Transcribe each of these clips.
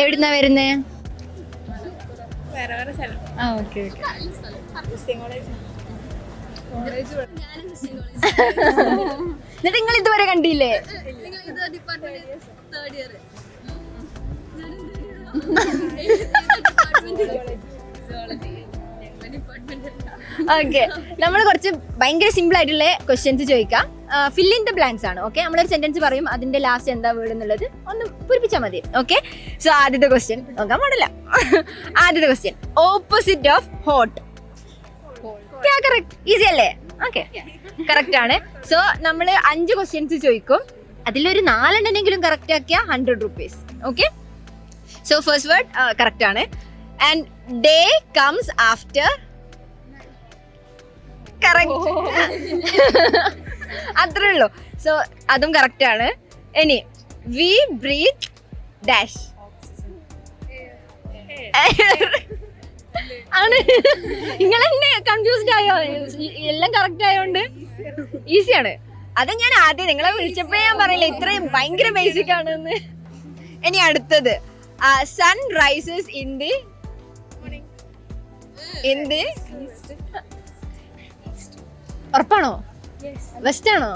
എവിടുന്നാ വരുന്നേ? എന്നിട്ട് നിങ്ങൾ ഇതുവരെ കണ്ടില്ലേ? ഓക്കെ. നമ്മൾ കുറച്ച് ഭയങ്കര സിമ്പിൾ ആയിട്ടുള്ള ക്വസ്റ്റ്യൻസ് ചോദിക്കാം. ഫിൽ ഇൻ ദ ബ്ലാങ്ക്സ് ആണ് ഓക്കെ നമ്മളൊരു സെന്റൻസ് പറയും അതിന്റെ ലാസ്റ്റ് എന്താ വേർഡ് എന്നുള്ളത് ഒന്ന് പൂരിപ്പിച്ചാൽ മതി ഓക്കെ സോ ആദ്യത്തെ ക്വസ്റ്റ്യൻ നോക്കാൻ പാടില്ല ആദ്യത്തെ question opposite of hot correct easy അല്ലേ? ഓക്കെ കറക്റ്റ് ആണ്. സോ നമ്മൾ അഞ്ച് ക്വസ്റ്റ്യൻസ് ചോദിക്കും. അതിലൊരു നാലെണ്ണെങ്കിലും കറക്റ്റ് ആക്കിയാൽ hundred rupees okay so first word correct ആണ്. And day comes after correct അത്രേ ഉള്ളൂ. സോ അതും കറക്റ്റ് ആണ്. ഇനി വി ബ്രീത്ത് ഡാഷ് ആണ്. നിങ്ങൾ എന്നെ കൺഫ്യൂസ്ഡ് ആയോ? എല്ലാം കറക്റ്റ് ആയോണ്ട്? ഈസിയാണ് അത് ഞാൻ ആദ്യം നിങ്ങളെ വിളിച്ചപ്പോ ഞാൻ പറയില്ല ഇത്രയും ഭയങ്കര ബേസിക് ആണെന്ന്. ഇനി അടുത്തത്. Sun rises in the in the ഉറപ്പാണോ? വെസ്റ്റ് ആണോ?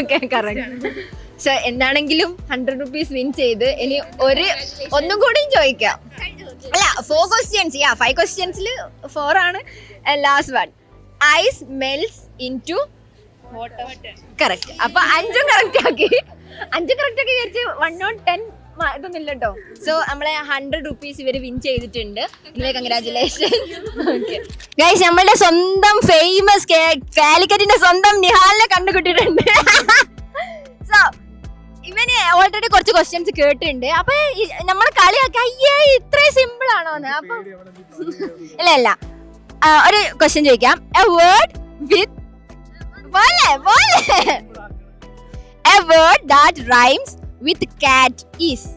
ഓക്കെ കറക്റ്റ് പക്ഷെ എന്താണെങ്കിലും ഹൺഡ്രഡ് റുപ്പീസ് വിൻ ചെയ്ത് ഇനി ഒരു ഒന്നും കൂടി ചോദിക്കാം. അല്ല ഫോർ ക്വസ്റ്റ്യൻസ് യാ ഫൈവ് ക്വസ്റ്റ്യൻസിൽ ഫോർ ആണ്. Last one ice melts into correct അപ്പൊ അഞ്ചും കറക്റ്റ് ആക്കി. അഞ്ചും കറക്റ്റ് വൺ ഓൺ ടെൻ ഇതൊന്നും ഇല്ലട്ടോ സോ നമ്മളെ ഹൺഡ്രഡ് റുപ്പീസ് ഇവർ വിൻ ചെയ്തിട്ടുണ്ട്. കൺഗ്രാചുലേഷൻ ഗൈസ് നമ്മളുടെ സ്വന്തം ഫേമസ് കാലിക്കറ്റിന്റെ സ്വന്തം നിഹാലിനെ കണ്ടുകിട്ടിട്ടുണ്ട് സോ ഇവന് ഓൾറെഡി കുറച്ച് ക്വസ്റ്റ്യൻസ് കേട്ടിട്ടുണ്ട്. അപ്പൊ നമ്മളെ കളിയാക്കി അയ്യേ ഇത്രയും സിമ്പിൾ ആണോ എന്ന്. അപ്പൊ ഇല്ല ഇല്ല. ഒരു ക്വസ്റ്റ്യൻ ചോദിക്കാം. എ വേർഡ് വിത്ത് പോലെ പോലെ. A word that rhymes with cat is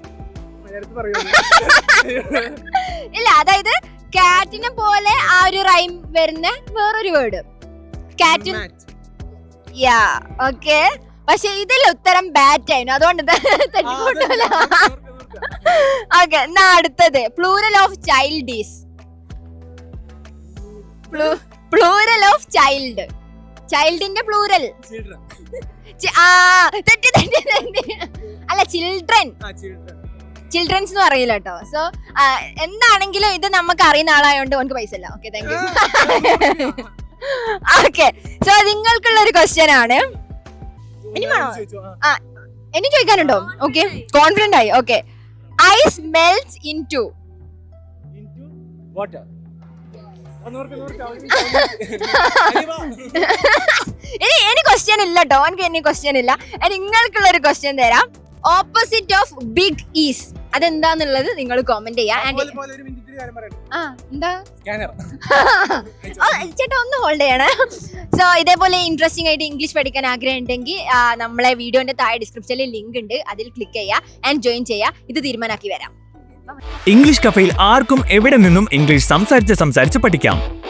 ഇല്ല അതായത് കാറ്റിനെ പോലെ ആ ഒരു റൈം വരുന്ന വേറൊരു വേർഡ് കാറ്റ് യാ ഓക്കെ പക്ഷെ ഇതിൽ ഉത്തരം ബാറ്റ് ആയിരുന്നു. അതുകൊണ്ട് തെറ്റിപ്പോട്ടല്ല. ഓക്കെ എന്നാ അടുത്തത്. Plural of child is plural of child ചൈൽഡിന്റെ plural ആ തെറ്റി തെറ്റി തെറ്റി. അല്ല ചിൽഡ്രൻ ചിൽഡ്രൻസ് എന്ന് പറയില്ല കേട്ടോ. സോ എന്താണെങ്കിലും ഇത് നമുക്ക് അറിയുന്ന ആളായതുകൊണ്ട് ഓനക്ക് പൈസ ഇല്ല. Okay thank you okay so നിങ്ങൾക്കുള്ള ഒരു ക്വസ്റ്റ്യൻ ആണ്. എനിക്ക്? ആ. ചോദിക്കാനുണ്ടോ? ഓക്കെ കോൺഫിഡന്റ് ആയി. Okay ice melts into ഇനി ഇനി ക്വസ്റ്റ്യൻ ഇല്ല കേട്ടോ. എനിക്ക് ഇനി ക്വസ്റ്റ്യൻ ഇല്ല. നിങ്ങൾക്കുള്ള ഒരു ക്വസ്റ്റ്യൻ തരാം. ഓപ്പോസിറ്റ് ഓഫ് ബിഗ് ഈസ് അതെന്താന്നുള്ളത് നിങ്ങൾ കോമെന്റ് ചെയ്യാം. ചേട്ടാ ഒന്ന് ഹോൾഡ് ചെയ്യണേ. സോ ഇതേപോലെ ഇൻട്രസ്റ്റിംഗ് ആയിട്ട് ഇംഗ്ലീഷ് പഠിക്കാൻ ആഗ്രഹം ഉണ്ടെങ്കിൽ നമ്മളെ വീഡിയോന്റെ താഴെ ഡിസ്ക്രിപ്ഷനിൽ ലിങ്ക് ഉണ്ട്. അതിൽ ക്ലിക്ക് ചെയ്യുക ആൻഡ് ജോയിൻ ചെയ്യുക ഇത് തീരുമാനമാക്കി വരാം. ഇംഗ്ലീഷ് കഫയിൽ ആർക്കും എവിടെ നിന്നും ഇംഗ്ലീഷ് സംസാരിച്ച് സംസാരിച്ച് പഠിക്കാം.